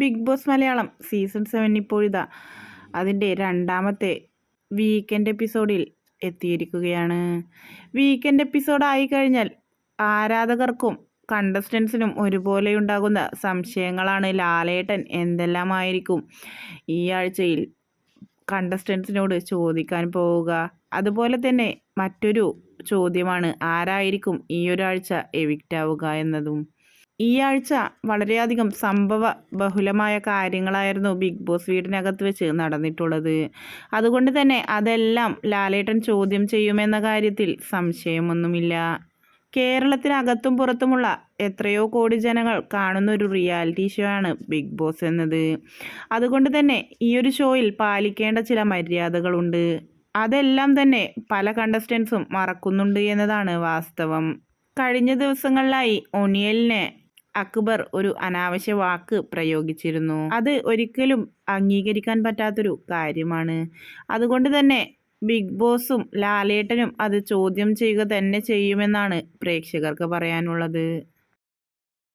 Big Boss Malayalam season seven ഇപ്പോഴിതാ. അതിന്റെ രണ്ടാമത്തെ വീക്കെൻഡ് എപ്പിസോഡിൽ എത്തിയിരിക്കുകയാണ്. വീക്കെൻഡ് എപ്പിസോഡ് ആയി കഴിഞ്ഞാൽ ആരാധകർക്കും കണ്ടസ്റ്റൻസിനും ഒരുപോലെ ഉണ്ടാകുന്ന സംശയങ്ങളാണ് ലാലേട്ടൻ എന്തെല്ലാമായിരിക്കും ഈ ആഴ്ചയിൽ കണ്ടസ്റ്റൻസിനോട് ചോദിക്കാൻ പോവുക. അതുപോലെ തന്നെ മറ്റൊരു ചോദ്യമാണ് ആരായിരിക്കും ഈ ഒരാഴ്ച എവിക്റ്റ് ആവുക എന്നതും. ഈ ആഴ്ച വളരെയധികം സംഭവ ബഹുലമായ കാര്യങ്ങളായിരുന്നു ബിഗ് ബോസ് വീടിനകത്ത് വെച്ച് നടന്നിട്ടുള്ളത്. അതുകൊണ്ട് തന്നെ അതെല്ലാം ലാലേട്ടൻ ചോദ്യം ചെയ്യുമെന്ന കാര്യത്തിൽ സംശയമൊന്നുമില്ല. കേരളത്തിനകത്തും പുറത്തുമുള്ള എത്രയോ കോടി ജനങ്ങൾ കാണുന്ന ഒരു റിയാലിറ്റി ഷോ ആണ് ബിഗ് ബോസ് എന്നത്. അതുകൊണ്ട് തന്നെ ഈ ഒരു ഷോയിൽ പാലിക്കേണ്ട ചില മര്യാദകളുണ്ട്. അതെല്ലാം തന്നെ പല കണ്ടസ്റ്റൻസും മറക്കുന്നുണ്ട് എന്നതാണ് വാസ്തവം. കഴിഞ്ഞ ദിവസങ്ങളിലായി ഒണിയലിനെ അക്ബർ ഒരു അനാവശ്യ വാക്ക് പ്രയോഗിച്ചിരുന്നു. അത് ഒരിക്കലും അംഗീകരിക്കാൻ പറ്റാത്തൊരു കാര്യമാണ്. അതുകൊണ്ട് തന്നെ ബിഗ് ബോസും ലാലേട്ടനും അത് ചോദ്യം ചെയ്യുക തന്നെ ചെയ്യുമെന്നാണ് പ്രേക്ഷകർക്ക് പറയാനുള്ളത്.